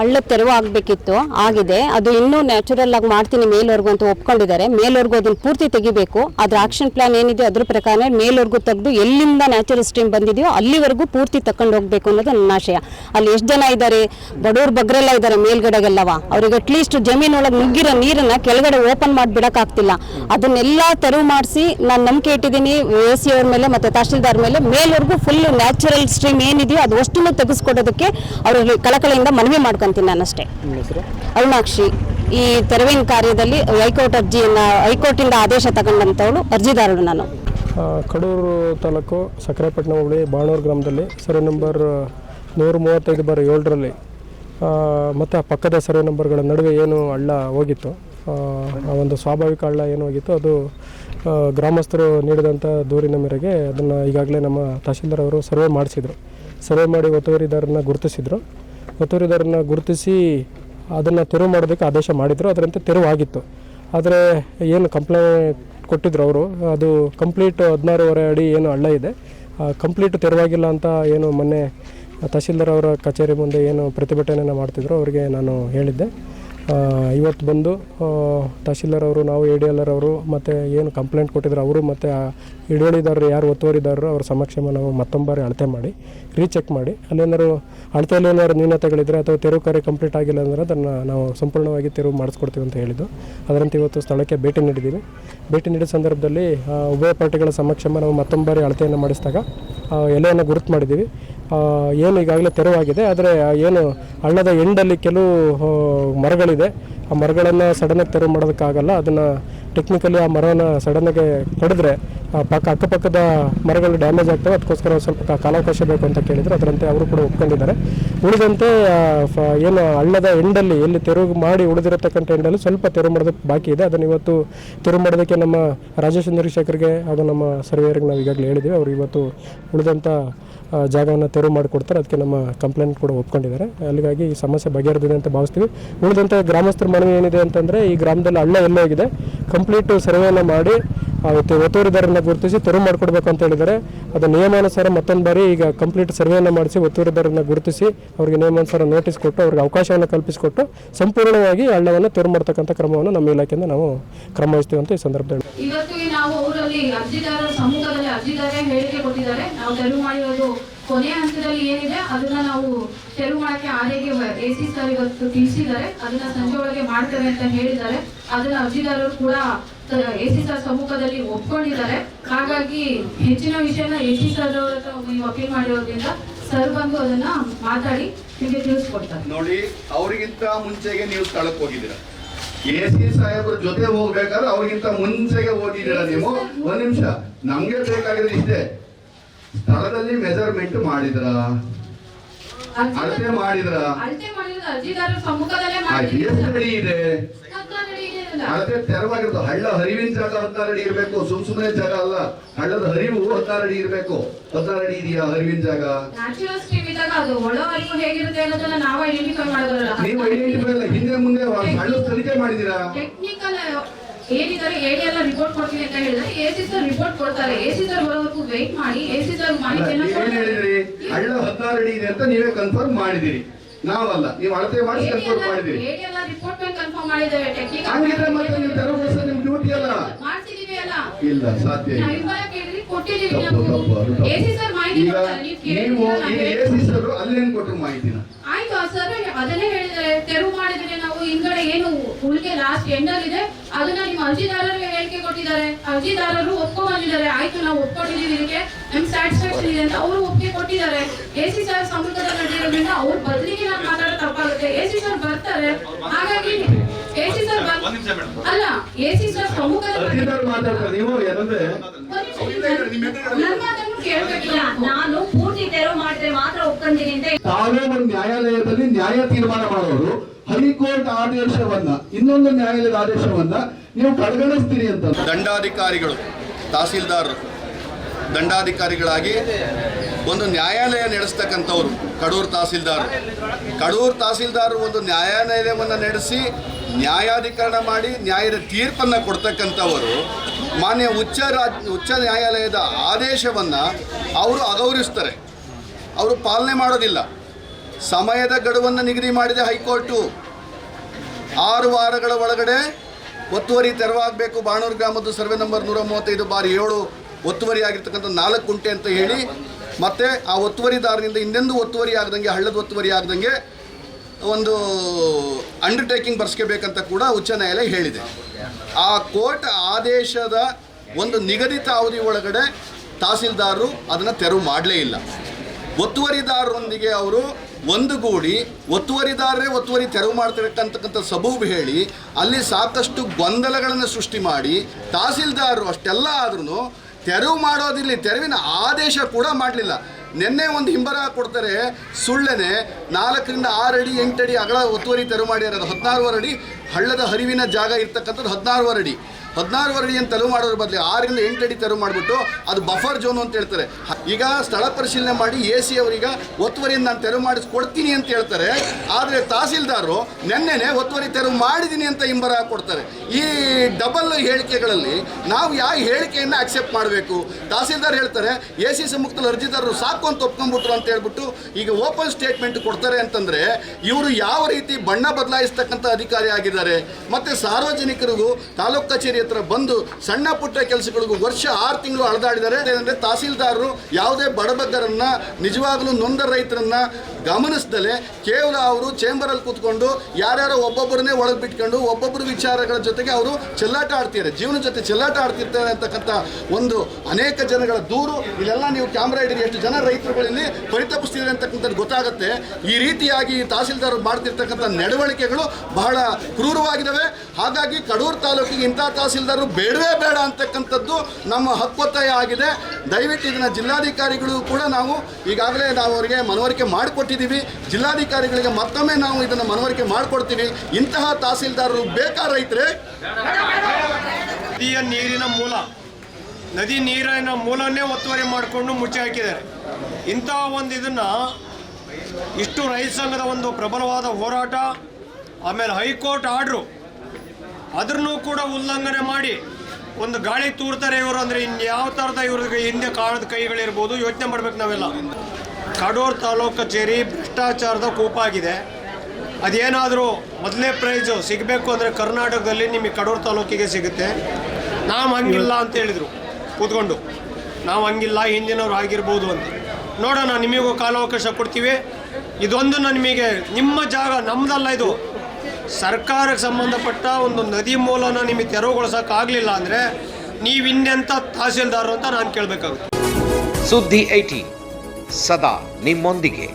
ಹಳ್ಳ ತೆರವು ಆಗಬೇಕಿತ್ತು, ಆಗಿದೆ. ಅದು ಇನ್ನೂ ನ್ಯಾಚುರಲ್ ಆಗಿ ಮಾಡ್ತೀನಿ ಮೇಲ್ವರೆಗೂ ಅಂತ ಒಪ್ಕೊಂಡಿದ್ದಾರೆ. ಮೇಲ್ವರೆಗೂ ಅದನ್ನ ಪೂರ್ತಿ ತೆಗಿಬೇಕು. ಅದ್ರ ಆಕ್ಷನ್ ಪ್ಲಾನ್ ಏನಿದೆ ಅದ್ರ ಪ್ರಕಾರ ಮೇಲ್ವರೆಗೂ ತೆಗೆದು ಎಲ್ಲಿಂದ ನ್ಯಾಚುರಲ್ ಸ್ಟ್ರೀಮ್ ಬಂದಿದೆಯೋ ಅಲ್ಲಿವರೆಗೂ ಪೂರ್ತಿ ತಕೊಂಡು ಹೋಗ್ಬೇಕು ಅನ್ನೋದು ನನ್ನ ಆಶಯ. ಅಲ್ಲಿ ಎಷ್ಟು ಜನ ಇದ್ದಾರೆ? ಬಡವ್ರು ಬಗ್ರೆಲ್ಲ ಇದ್ದಾರೆ ಮೇಲ್ಗಡೆಗೆಲ್ಲವ. ಅವ್ರಿಗೆ ಅಟ್ಲೀಸ್ಟ್ ಜಮೀನೊಳಗೆ ನುಗ್ಗಿರೋ ನೀರನ್ನ ಕೆಳಗಡೆ ಓಪನ್ ಮಾಡಿ ಬಿಡಕ್ಕಾಗ್ತಿಲ್ಲ. ಅದನ್ನೆಲ್ಲ ತೆರವು ಮಾಡಿಸಿ ನಾನು ನಂಬಿಕೆ ಇಟ್ಟಿದ್ದೀನಿ ಎ ಸಿ ಅವ್ರ ಮೇಲೆ ಮತ್ತೆ ತಹಶೀಲ್ದಾರ್ ಮೇಲೆ ಮೇಲ್ವರೆಗೂ ಫುಲ್ ನ್ಯಾಚುರಲ್ ಸ್ಟ್ರೀಮ್ ಏನಿದೆಯೋ ಅದು ಅಷ್ಟನ್ನು ತೆಗೆಸ್ಕೊಡೋದಕ್ಕೆ ಅವ್ರಿಗೆ ಕಳಕಳಿಯಿಂದ ಮನವಿ ಮಾಡ್ಕೊಂತೀನಿ ನಾನಷ್ಟೇ ನಿಮ್ಮ ಹೆಸರು ಅರುಣಾಕ್ಷಿ ಈ ತೆರವಿನ ಕಾರ್ಯದಲ್ಲಿ ಹೈಕೋರ್ಟ್ ಅರ್ಜಿಯನ್ನ ಹೈಕೋರ್ಟಿಂದ ಆದೇಶ ತಗೊಂಡಂಥವಳು ಅರ್ಜಿದಾರಳು ನಾನು. ಕಡೂರು ತಾಲೂಕು ಸಕ್ಕರೆಪಟ್ಟಣ ಹೋಬಳಿ ಬಾಣೂರು ಗ್ರಾಮದಲ್ಲಿ ಸರ್ವೆ ನಂಬರ್ ನೂರ ಮೂವತ್ತೈದು ಬಾರ ಏಳರಲ್ಲಿ ಮತ್ತು ಪಕ್ಕದ ಸರ್ವೆ ನಂಬರ್ಗಳ ನಡುವೆ ಏನು ಹಳ್ಳ ಹೋಗಿತ್ತು. ಆ, ಒಂದು ಸ್ವಾಭಾವಿಕ ಹಳ್ಳ ಏನು ಹೋಗಿತ್ತು ಅದು ಗ್ರಾಮಸ್ಥರು ನೀಡಿದಂಥ ದೂರಿನ ಮೇರೆಗೆ ಅದನ್ನು ಈಗಾಗಲೇ ನಮ್ಮ ತಹಶೀಲ್ದಾರ್ ಅವರು ಸರ್ವೆ ಮಾಡಿಸಿದರು. ಸರ್ವೆ ಮಾಡಿ ಒತ್ತುವರಿದಾರನ್ನ ಗುರುತಿಸಿದರು. ಒತ್ತುವರಿದಾರನ್ನ ಗುರುತಿಸಿ ಅದನ್ನು ತೆರವು ಮಾಡೋದಕ್ಕೆ ಆದೇಶ ಮಾಡಿದರು. ಅದರಂತೆ ತೆರವು ಆಗಿತ್ತು. ಆದರೆ ಏನು ಕಂಪ್ಲೇಂಟ್ ಕೊಟ್ಟಿದ್ರು ಅವರು. ಅದು ಕಂಪ್ಲೀಟ್ ಹದಿನಾರೂವರೆ ಅಡಿ ಏನು ಹಳ್ಳ ಇದೆ. ಕಂಪ್ಲೀಟ್ ತೆರವಾಗಿಲ್ಲ ಅಂತ ಏನು ಮೊನ್ನೆ ತಹಸೀಲ್ದಾರ್ ಅವರ ಕಚೇರಿ ಮುಂದೆ ಏನು ಪ್ರತಿಭಟನೆಯನ್ನು ಮಾಡ್ತಿದ್ರು ಅವರಿಗೆ ನಾನು ಹೇಳಿದ್ದೆ. ಇವತ್ತು ಬಂದು ತಹಶೀಲ್ದಾರ್ ಅವರು, ನಾವು ಎ ಡಿ ಎಲ್ ಆರ್ ಅವರು ಮತ್ತು ಏನು ಕಂಪ್ಲೇಂಟ್ ಕೊಟ್ಟಿದ್ರು ಅವರು ಮತ್ತು ಹಿಡುವಳಿದಾರರು ಯಾರು ಒತ್ತುವರಿದಾರರು ಅವ್ರ ಸಮಕ್ಷಮ ನಾವು ಮತ್ತೊಂಬಾರಿ ಅಳತೆ ಮಾಡಿ ರೀಚೆಕ್ ಮಾಡಿ. ಅಲ್ಲೇನಾದ್ರು ಅಳತೆಯಲ್ಲಿ ಏನಾದ್ರು ನ್ಯೂನತೆಗಳಿದ್ದರೆ ಅಥವಾ ತೆರವು ಕಾರ್ಯ ಕಂಪ್ಲೀಟ್ ಆಗಿಲ್ಲ ಅಂದರೆ ಅದನ್ನು ನಾವು ಸಂಪೂರ್ಣವಾಗಿ ತೆರವು ಮಾಡಿಸ್ಕೊಡ್ತೀವಿ ಅಂತ ಹೇಳಿದ್ದು. ಅದರಂತೆ ಇವತ್ತು ಸ್ಥಳಕ್ಕೆ ಭೇಟಿ ನೀಡಿದ್ದೀವಿ. ಭೇಟಿ ನೀಡಿದ ಸಂದರ್ಭದಲ್ಲಿ ಉಭಯ ಪಾರ್ಟಿಗಳ ಸಮಕ್ಷಮ ನಾವು ಮತ್ತೊಂಬಾರಿ ಅಳತೆಯನ್ನು ಮಾಡಿಸಿದಾಗ ಎಲೆಯನ್ನು ಗುರುತು ಮಾಡಿದ್ದೀವಿ. ಏನು ಈಗಾಗಲೇ ತೆರವಾಗಿದೆ, ಆದರೆ ಏನು ಹಳ್ಳದ ಎಂಡಲ್ಲಿ ಕೆಲವು ಮರಗಳಿದೆ. ಆ ಮರಗಳನ್ನು ಸಡನ್ನಾಗಿ ತೆರವು ಮಾಡೋದಕ್ಕಾಗಲ್ಲ, ಅದನ್ನು ಟೆಕ್ನಿಕಲಿ ಆ ಮರವನ್ನು ಸಡನ್ನಾಗೆ ಕಡಿದ್ರೆ ಪಕ್ಕ ಅಕ್ಕಪಕ್ಕದ ಮರಗಳು ಡ್ಯಾಮೇಜ್ ಆಗ್ತವೆ, ಅದಕ್ಕೋಸ್ಕರ ಸ್ವಲ್ಪ ಕಾಲಾವಕಾಶ ಬೇಕು ಅಂತ ಕೇಳಿದರೆ, ಅದರಂತೆ ಅವರು ಕೂಡ ಒಪ್ಕೊಂಡಿದ್ದಾರೆ. ಉಳಿದಂತೆ ಏನು ಹಳ್ಳದ ಎಂಡಲ್ಲಿ ಎಲ್ಲಿ ತೆರವು ಮಾಡಿ ಉಳಿದಿರತಕ್ಕಂಥ ಎಂಡಲ್ಲಿ ಸ್ವಲ್ಪ ತೆರವು ಮಾಡೋದಕ್ಕೆ ಬಾಕಿ ಇದೆ. ಅದನ್ನು ಇವತ್ತು ತೆರವು ಮಾಡೋದಕ್ಕೆ ನಮ್ಮ ರಾಜೇಶ್ ನಿರೀಕ್ಷಕರಿಗೆ ಹಾಗೂ ನಮ್ಮ ಸರ್ವೇಯರ್ಗೆ ನಾವು ಈಗಾಗಲೇ ಹೇಳಿದ್ದೀವಿ ಅವರು ಇವತ್ತು ಉಳಿದಂಥ ಜಾಗವನ್ನು ತೆರವು ಮಾಡಿಕೊಡ್ತಾರೆ. ಅದಕ್ಕೆ ನಮ್ಮ ಕಂಪ್ಲೇಂಟ್ ಕೂಡ ಒಪ್ಕೊಂಡಿದ್ದಾರೆ. ಅಲ್ಲಿಗಾಗಿ ಈ ಸಮಸ್ಯೆ ಬಗೆಹರಿದಿದೆ ಅಂತ ಭಾವಿಸ್ತೀವಿ. ಉಳಿದಂತೆ ಗ್ರಾಮಸ್ಥರ ಮನವಿ ಏನಿದೆ ಅಂತಂದರೆ, ಈ ಗ್ರಾಮದಲ್ಲಿ ಹಳ್ಳ ಎಲ್ಲೋಗಿದೆ ಕಂಪ್ಲೀಟ್ ಸರ್ವೆಯನ್ನು ಮಾಡಿ ಅವತ್ತು ಒತ್ತುವರಿದಾರನ್ನ ಗುರುತಿಸಿ ತೆರವು ಮಾಡಿಕೊಡ್ಬೇಕು ಅಂತ ಹೇಳಿದ್ದಾರೆ. ಅದು ನಿಯಮಾನುಸಾರ ಮತ್ತೊಂದು ಬಾರಿ ಈಗ ಕಂಪ್ಲೀಟ್ ಸರ್ವೆಯನ್ನು ಮಾಡಿಸಿ ಒತ್ತುವರಿದಾರರನ್ನ ಗುರುತಿಸಿ, ಅವರಿಗೆ ನಿಯಮಾನುಸಾರ ನೋಟಿಸ್ ಕೊಟ್ಟು, ಅವ್ರಿಗೆ ಅವಕಾಶವನ್ನು ಕಲ್ಪಿಸಿಕೊಟ್ಟು, ಸಂಪೂರ್ಣವಾಗಿ ಹಳ್ಳವನ್ನು ತೆರವು ಮಾಡ್ತಕ್ಕಂಥ ಕ್ರಮವನ್ನು ನಮ್ಮ ಇಲಾಖೆಯಿಂದ ನಾವು ಕ್ರಮ ವಹಿಸ್ತೀವಿ ಅಂತ ಈ ಸಂದರ್ಭದಲ್ಲಿ. ಅರ್ಜಿದಾರ ಹೇಳಿಕೆ ಕೊಟ್ಟಿದ್ದಾರೆ. ನಾವು ತೆರವು ಮಾಡಿರೋದು ಕೊನೆಯ ಹಂತದಲ್ಲಿ ಏನಿದೆ ಅದನ್ನ ನಾವು ತೆರವು ಮಾಡಕ್ಕೆ ಆರ್ಯಗೆ ಎ ಸಿ ಸರ್ ಇವತ್ತು ತಿಳಿಸಿದ್ದಾರೆ. ಅದನ್ನ ಸಂಜೆ ಒಳಗೆ ಮಾಡ್ತೇವೆ ಅಂತ ಹೇಳಿದ್ದಾರೆ. ಅದನ್ನ ಅರ್ಜಿದಾರರು ಕೂಡ ಎ ಸಿ ಸರ್ ಸಮ್ಮುಖದಲ್ಲಿ ಒಪ್ಕೊಂಡಿದ್ದಾರೆ. ಹಾಗಾಗಿ ಹೆಚ್ಚಿನ ವಿಷಯನ ಎ ಸಿ ಸರ್ ಅವರ ಹತ್ರ ನೀವು ಅಪೀಲ್ ಮಾಡಿರೋದ್ರಿಂದ ಸರ್ ಬಂದು ಅದನ್ನ ಮಾತಾಡಿ ನಿಮಗೆ ತಿಳಿಸ್ಕೊಡ್ತಾರೆ. ನೋಡಿ ಅವರಿಗಿಂತ ಮುಂಚೆಗೆ ನೀವು ಸ್ಥಳಕ್ಕೆ ಹೋಗಿದ್ದೀರಾ. ಎ ಸಿ ಸಾಹೇಬ್ರ ಜೊತೆ ಹೋಗ್ಬೇಕಾದ್ರೆ ಅವ್ರಿಗಿಂತ ಮುಂಚೆಗೆ ಹೋಗಿದ್ದೀರಾ ನೀವು? ಒಂದ್ ನಿಮಿಷ. ನಮ್ಗೆ ಬೇಕಾಗಿದೆ ಇಷ್ಟೇ ಸ್ಥಳದಲ್ಲಿ ಮೆಜರ್ಮೆಂಟ್ ಮಾಡಿದ್ರ? ಅಳತೆ ಮಾಡಿದ್ರ? ಎಷ್ಟು ಅಡಿ ಇದೆ. ಅಳತೆ ತೆರವಾಗಿರೋದು ಹಳ್ಳ ಹರಿವಿನ ಜಾಗ ಹದಿನಾರು ಅಡಿ ಇರಬೇಕು. ಸುಮ್ ಸುಮ್ಮನೆ ಜಾಗ ಅಲ್ಲ. ಹಳ್ಳದ ಹರಿವು ಹದಿನಾರು ಅಡಿ ಇರಬೇಕು. ಹದಿನಾರು ಅಡಿ ಇದೆಯಾ ಹರಿವಿನ ಜಾಗ? ನಾವು ಐಡೆಂಟಿಫೈ ಹಿಂದೆ ಮುಂದೆ ಹಳ್ಳ ತನಿಖೆ ಮಾಡಿದೀರಾ ಏನಿದ್ದಾರೆ ಹೇಳಿ ಎಲ್ಲ ರಿಪೋರ್ಟ್ ಕೊಡ್ತೀನಿ ಅಂತ ಹೇಳಿದ್ರೆ ಎ ಸಿ ಸರ್ ರಿಪೋರ್ಟ್ ಕೊಡ್ತಾರೆ. ಎ ಸಿ ಸರ್ ಬರೋವರೆಗೂ ವೇಟ್ ಮಾಡಿ. ಎ ಸಿ ಸರ್ ಮಾಹಿತಿಯನ್ನ ಹೇಳಿದ್ರಿ? ಹಳ್ಳ ಹದಿನಾರು ಅಡಿ ಇದೆ ಅಂತ ನೀವೇ ಕನ್ಫರ್ಮ್ ಮಾಡಿದಿರಿ ನಾವಲ್ಲ ನೀವು ಅಳತೆ ಮಾಡಿ ಕನ್ಫರ್ಮ್ ಮಾಡಿದಿರಿ ರಿಪೋರ್ಟ್ ಕನ್ಫರ್ಮ್ ಮಾಡಿದ್ದೇವೆ. ಹಂಗಿದ್ರೆ ಮತ್ತೆ ಟೆಕ್ನಿಕಲ್ ನೀವು ತೆರವುಗೊಳಿಸೋದು ನಿಮ್ ಡ್ಯೂಟಿ ಅಲ್ಲ. ಮಾಡ್ತಿದೀವಿ ಅಲ್ಲ. ಇಲ್ಲ ಸಾಧ್ಯ ಕೊಟ್ಟಿದೀವಿ ತಪ್ಪು. ಎ ಸಿ ಸರ್ ಮಾಹಿತಿ ನೀವು ನೀವು ಎ ಸಿ ಸರ್ ಅಲ್ಲೇನ್ ಕೊಟ್ರು ಮಾಹಿತಿನ? ಆಯ್ತು ಸರ್ ಅದನ್ನೇ ಹೇಳಿದ್ರೆ ತೆರವು ಮಾಡಿದ್ರೆ ನಾವು ಹಿಂದ್ಗಡೆ ಏನು ಉಳಿಕೆ ಲಾಸ್ಟ್ ಎಂಡಲ್ಲಿದೆ ಇದೆ. ಅದನ್ನ ನಿಮ್ಮ ಅರ್ಜಿದಾರರಿಗೆ ಹೇಳಿಕೆ ಕೊಟ್ಟಿದ್ದಾರೆ. ಅರ್ಜಿದಾರರು ಒಪ್ಕೊಂಡ್ ಬಂದಿದ್ದಾರೆ. ಆಯ್ತು ನಾವು ಒಪ್ಕೊಂಡಿದೀವಿ ಇದಕ್ಕೆ. ನಮ್ಗೆ ಸ್ಯಾಟಿಸ್ಫ್ಯಾಕ್ಷನ್ ಇದೆ ಅಂತ ಅವರು ಒಪ್ಪಿಗೆ ಕೊಟ್ಟಿದ್ದಾರೆ. ಎ ಸಿ ಸರ್ ಸಮ್ಮುಖದಲ್ಲಿ ನಡೆದಿರೋದ್ರಿಂದ ಅವ್ರ ಬದಲಿಗೆ ನಾನು ಮಾತಾಡೋದು ತಪ್ಪಾಗುತ್ತೆ. ಎ ಸಿ ಸರ್ ಬರ್ತಾರೆ. ಹಾಗಾಗಿ ಎ ಸಿ ಸರ್ ಅಲ್ಲ ಎ ಸಿ ಸರ್ ಸಮುದ್ರ ಅರ್ಜಿದಾರ್ ಮಾತಾಡ್ತಾರೆ. ನೀವು ಏನಂದ್ರೆ ನನ್ನ ಮಾತನ್ನು ಕೇಳ್ಬೇಕಿಲ್ಲ. ನಾನು ಪೂರ್ತಿ ತೆರವು ಮಾಡಿದ್ರೆ ಮಾತ್ರ ಒಪ್ಕೊಂತೀನಿ ಅಂತ ತಾವೇ ಒಂದು ನ್ಯಾಯಾಲಯದಲ್ಲಿ ನ್ಯಾಯ ತೀರ್ಮಾನ ಮಾಡೋರು ಹೈಕೋರ್ಟ್ ಆದೇಶವನ್ನ, ಇನ್ನೊಂದು ನ್ಯಾಯಾಲಯದ ಆದೇಶವನ್ನ ನೀವು ಕಡೆಗಣಿಸ್ತೀರಿ ಅಂತ. ದಂಡಾಧಿಕಾರಿಗಳು ತಹಸೀಲ್ದಾರ್ ದಂಡಾಧಿಕಾರಿಗಳಾಗಿ ಒಂದು ನ್ಯಾಯಾಲಯ ನಡೆಸ್ತಕ್ಕಂಥವ್ರು, ಕಡೂರು ತಹಸೀಲ್ದಾರ್. ಕಡೂರು ತಹಸೀಲ್ದಾರ್ ಒಂದು ನ್ಯಾಯಾಲಯವನ್ನು ನಡೆಸಿ, ನ್ಯಾಯಾಧಿಕರಣ ಮಾಡಿ, ನ್ಯಾಯದ ತೀರ್ಪನ್ನು ಕೊಡ್ತಕ್ಕಂಥವರು, ಮಾನ್ಯ ಉಚ್ಚ ರಾಜ್, ಉಚ್ಚ ನ್ಯಾಯಾಲಯದ ಆದೇಶವನ್ನು ಅವರು ಅಗೌರಿಸ್ತಾರೆ. ಅವರು ಪಾಲನೆ ಮಾಡೋದಿಲ್ಲ. ಸಮಯದ ಗಡುವನ್ನು ನಿಗದಿ ಮಾಡಿದೆ ಹೈಕೋರ್ಟು. ಆರು ವಾರಗಳ ಒಳಗಡೆ ಒತ್ತುವರಿ ತೆರವಾಗಬೇಕು. ಬಾಣೂರು ಗ್ರಾಮದ ಸರ್ವೆ ನಂಬರ್ ನೂರ ಮೂವತ್ತೈದು ಬಾರಿ ಏಳು ಒತ್ತುವರಿ ಆಗಿರ್ತಕ್ಕಂಥ ನಾಲ್ಕು ಗುಂಟೆ ಅಂತ ಹೇಳಿ ಮತ್ತೆ ಆ ಒತ್ತುವರಿದಾರನಿಂದ ಇನ್ನೆಂದು ಒತ್ತುವರಿ ಆಗದಂಗೆ, ಹಳ್ಳದ ಒತ್ತುವರಿ ಆಗದಂಗೆ ಒಂದು ಅಂಡರ್ಟೇಕಿಂಗ್ ಬರ್ಸ್ಕೋಬೇಕಂತ ಕೂಡ ಉಚ್ಚ ನ್ಯಾಯಾಲಯ ಹೇಳಿದೆ. ಆ ಕೋರ್ಟ್ ಆದೇಶದ ಒಂದು ನಿಗದಿತ ಅವಧಿ ಒಳಗಡೆ ತಹಸೀಲ್ದಾರರು ಅದನ್ನು ತೆರವು ಮಾಡಲೇ ಇಲ್ಲ. ಒತ್ತುವರಿದಾರರೊಂದಿಗೆ ಅವರು ಒಂದುಗೂಡಿ ಒತ್ತುವರಿದಾರರೇ ಒತ್ತುವರಿ ತೆರವು ಮಾಡ್ತಿರಕ್ಕಂತಕ್ಕಂಥ ಸಬೂಬು ಹೇಳಿ, ಅಲ್ಲಿ ಸಾಕಷ್ಟು ಗೊಂದಲಗಳನ್ನು ಸೃಷ್ಟಿ ಮಾಡಿ, ತಹಸೀಲ್ದಾರರು ಅಷ್ಟೆಲ್ಲ ಆದ್ರೂ ತೆರವು ಮಾಡೋದಿರಲಿ ತೆರವಿನ ಆದೇಶ ಕೂಡ ಮಾಡಲಿಲ್ಲ. ನಿನ್ನೆ ಒಂದು ಹಿಂಬರ ಕೊಡ್ತಾರೆ, ಸುಳ್ಳೆನೆ, ನಾಲ್ಕರಿಂದ ಆರು ಅಡಿ, ಎಂಟು ಅಡಿ ಅಗಳ ಒತ್ತುವರಿ ತೆರವು ಮಾಡಿರೋದು ಹದಿನಾರುವರೆ ಅಡಿ, ಹಳ್ಳದ ಹರಿವಿನ ಜಾಗ ಇರ್ತಕ್ಕಂಥದ್ದು ಹದಿನಾರುವರೆ ಅಡಿ. ಹದಿನಾರುವರೆ ಅಡಿ ಅಂತ ತೆರವು ಮಾಡೋದ್ರ ಬದಲು ಆರರಿಂದ ಎಂಟು ಅಡಿ ತೆರವು ಮಾಡಿಬಿಟ್ಟು ಅದು ಬಫರ್ ಜೋನ್ ಅಂತ ಹೇಳ್ತಾರೆ. ಈಗ ಸ್ಥಳ ಪರಿಶೀಲನೆ ಮಾಡಿ ಎ ಸಿ ಅವರೀಗ ಒತ್ತುವರಿಯಿಂದ ನಾನು ತೆರವು ಮಾಡಿಸ್ಕೊಡ್ತೀನಿ ಅಂತ ಹೇಳ್ತಾರೆ. ಆದರೆ ತಹಸೀಲ್ದಾರರು ನೆನ್ನೆನೆ ಒತ್ತುವರಿ ತೆರವು ಮಾಡಿದ್ದೀನಿ ಅಂತ ಹಿಂಬರ ಕೊಡ್ತಾರೆ. ಈ ಡಬಲ್ ಹೇಳಿಕೆಗಳಲ್ಲಿ ನಾವು ಯಾವ ಹೇಳಿಕೆಯನ್ನು ಅಕ್ಸೆಪ್ಟ್ ಮಾಡಬೇಕು? ತಹಸೀಲ್ದಾರ್ ಹೇಳ್ತಾರೆ ಎ ಸಿ ಅರ್ಜಿದಾರರು ಸಾಕು ಅಂತ ಒಪ್ಕೊಂಡ್ಬಿಟ್ರು ಅಂತ ಹೇಳ್ಬಿಟ್ಟು ಈಗ ಓಪನ್ ಸ್ಟೇಟ್ಮೆಂಟ್ ಕೊಡ್ತಾರೆ ಅಂತಂದರೆ ಇವರು ಯಾವ ರೀತಿ ಬಣ್ಣ ಬದಲಾಯಿಸ್ತಕ್ಕಂಥ ಅಧಿಕಾರಿ ಆಗಿದ್ದಾರೆ. ಮತ್ತು ಸಾರ್ವಜನಿಕರಿಗೂ ತಾಲೂಕು ಕಚೇರಿ ಹತ್ರ ಬಂದು ಸಣ್ಣ ಪುಟ್ಟ ಕೆಲಸಗಳಿಗೂ ವರ್ಷ ಆರು ತಿಂಗಳು ಅಳದಾಡಿದ್ದಾರೆ ಏನಂದ್ರೆ ತಹಸೀಲ್ದಾರರು ಯಾವುದೇ ಬಡಬಗ್ಗರನ್ನ ನಿಜವಾಗ್ಲೂ ನೊಂದ ರೈತರನ್ನ ಗಮನಿಸ್ದಲೆ ಕೇವಲ ಅವರು ಚೇಂಬರಲ್ಲಿ ಕೂತ್ಕೊಂಡು ಯಾರ್ಯಾರೋ ಒಬ್ಬೊಬ್ಬರನ್ನೇ ಒಳಗೆ ಬಿಟ್ಕೊಂಡು ಒಬ್ಬೊಬ್ಬರ ವಿಚಾರಗಳ ಜೊತೆಗೆ ಅವರು ಚೆಲ್ಲಾಟ ಆಡ್ತಿದ್ದಾರೆ. ಜೀವನ ಜೊತೆ ಚೆಲ್ಲಾಟ ಆಡ್ತಿರ್ತಾರೆ ಅಂತಕ್ಕಂಥ ಒಂದು ಅನೇಕ ಜನಗಳ ದೂರು. ಇಲ್ಲೆಲ್ಲ ನೀವು ಕ್ಯಾಮ್ರಾ ಇಡೀ ಎಷ್ಟು ಜನ ರೈತರುಗಳಲ್ಲಿ ಪರಿತಪಿಸ್ತಿದ್ದಾರೆ ಅಂತಕ್ಕಂಥದ್ದು ಗೊತ್ತಾಗುತ್ತೆ. ಈ ರೀತಿಯಾಗಿ ತಹಸೀಲ್ದಾರ್ ಮಾಡ್ತಿರ್ತಕ್ಕಂಥ ನಡವಳಿಕೆಗಳು ಬಹಳ ಕ್ರೂರವಾಗಿದ್ದಾವೆ. ಹಾಗಾಗಿ ಕಡೂರು ತಾಲೂಕಿಗೆ ಇಂಥ ತಹಸೀಲ್ದಾರರು ಬೇಡವೇ ಬೇಡ ಅಂತಕ್ಕಂಥದ್ದು ನಮ್ಮ ಹಕ್ಕೊತ್ತಾಯ ಆಗಿದೆ. ದಯವಿಟ್ಟು ಇದನ್ನು ಜಿಲ್ಲಾಧಿಕಾರಿಗಳು ಕೂಡ ನಾವು ಈಗಾಗಲೇ ನಾವು ಅವರಿಗೆ ಮನವರಿಕೆ ಮಾಡಿಕೊಟ್ಟಿದ್ದೀವಿ. ಜಿಲ್ಲಾಧಿಕಾರಿಗಳಿಗೆ ಮತ್ತೊಮ್ಮೆ ನಾವು ಇದನ್ನು ಮನವರಿಕೆ ಮಾಡಿಕೊಡ್ತೀವಿ. ಇಂತಹ ತಹಸೀಲ್ದಾರರು ಬೇಕಾ ರೈತರೇ? ನದಿಯ ನೀರಿನ ಮೂಲ, ನದಿ ನೀರಿನ ಮೂಲನೇ ಒತ್ತುವರಿ ಮಾಡಿಕೊಂಡು ಮುಚ್ಚಿ ಹಾಕಿದ್ದಾರೆ. ಇಂತಹ ಒಂದು ಇದನ್ನು ಇಷ್ಟು ರೈತ ಸಂಘದ ಒಂದು ಪ್ರಬಲವಾದ ಹೋರಾಟ, ಆಮೇಲೆ ಹೈಕೋರ್ಟ್ ಆರ್ಡ್ರು ಅದನ್ನು ಕೂಡ ಉಲ್ಲಂಘನೆ ಮಾಡಿ ಒಂದು ಗಾಳಿ ತೂರ್ತಾರೆ ಇವರು ಅಂದರೆ ಇನ್ಯಾವ ಥರದ ಇವ್ರಿಗೆ ಹಿಂದೆ ಕಾಳದ ಕೈಗಳಿರ್ಬೋದು ಯೋಚನೆ ಮಾಡ್ಬೇಕು ನಾವೆಲ್ಲ. ಕಡೂರು ತಾಲೂಕು ಕಚೇರಿ ಭ್ರಷ್ಟಾಚಾರದ ಕೂಪ ಆಗಿದೆ. ಅದೇನಾದರೂ ಮೊದಲನೇ ಪ್ರೈಜು ಸಿಗಬೇಕು ಅಂದರೆ ಕರ್ನಾಟಕದಲ್ಲಿ ನಿಮಗೆ ಕಡೂರು ತಾಲೂಕಿಗೆ ಸಿಗುತ್ತೆ. ನಾವು ಹಂಗಿಲ್ಲ ಅಂತ ಹೇಳಿದರು. ಕೂತ್ಕೊಂಡು. ನಾವು ಹಂಗಿಲ್ಲ, ಹಿಂದಿನವ್ರು ಆಗಿರ್ಬೋದು ಅಂತ. ನೋಡೋಣ, ನಿಮಗೂ ಕಾಲಾವಕಾಶ ಕೊಡ್ತೀವಿ. ಇದೊಂದು ನಾನು ನಿಮಗೆ ನಿಮ್ಮ ಜಾಗ ನಮ್ಮದಲ್ಲ ಇದು. ಸರ್ಕಾರಕ್ಕೆ ಸಂಬಂಧಪಟ್ಟ ಒಂದು ನದಿ ಮೂಲನ ನಿಮಗೆ ತೆರವುಗೊಳಿಸೋಕ್ಕಾಗಲಿಲ್ಲ ಅಂದರೆ ನೀವು ಇನ್ನೆಂಥ ತಹಸೀಲ್ದಾರರು ಅಂತ ನಾನು ಕೇಳಬೇಕಾಗುತ್ತೆ. ಸುದ್ದಿ ಐಟಿ ಸದಾ ನಿಮ್ಮೊಂದಿಗೆ.